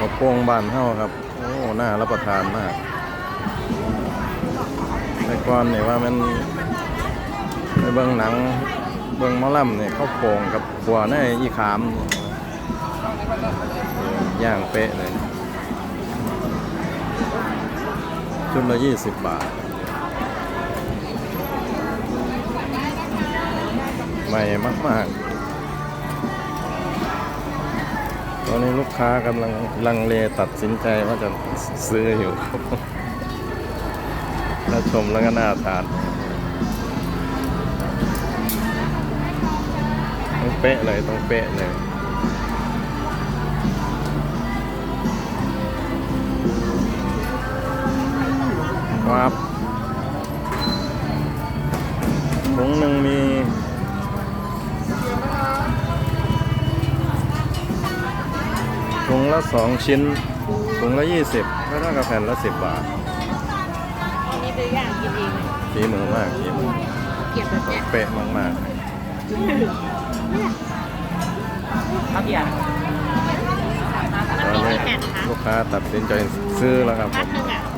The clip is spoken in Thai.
กระโปรงบานเฮาครับ โอ้น่ารับประทานมากแต่ก่อนเนี่ยว่ามันไปเบิ่งหนังเบิ่งมอลำเนี่ยเข้าโป่งกับขัวในอีขาม ย่างเป๊ะเลย ชุดละยี่สิบบาท ใหม่มาก ๆ ตอนนี้ลูกค้ากำลังลังเลตัดสินใจว่าจะซื้ออยู่แล้วชมแล้วก็น่าทานต้องเป๊ะเลยต้องเป๊ะเลยครับถุงหนึ่งมี ถุงละสองชิ้น ถุงละยี่สิบก็เท่ากับแผ่นละสิบบาทอันนี้เป็นอย่างกินเองเลยฝีมือมากฝีมือเก็บแบบเนี้ยเป๊ะมากเอาเบียร์ๆมันตอนมีนี้กี่แผ่นคะลูกค้าตัดสินใจซื้อแล้วครับผมัดม หนึ่ง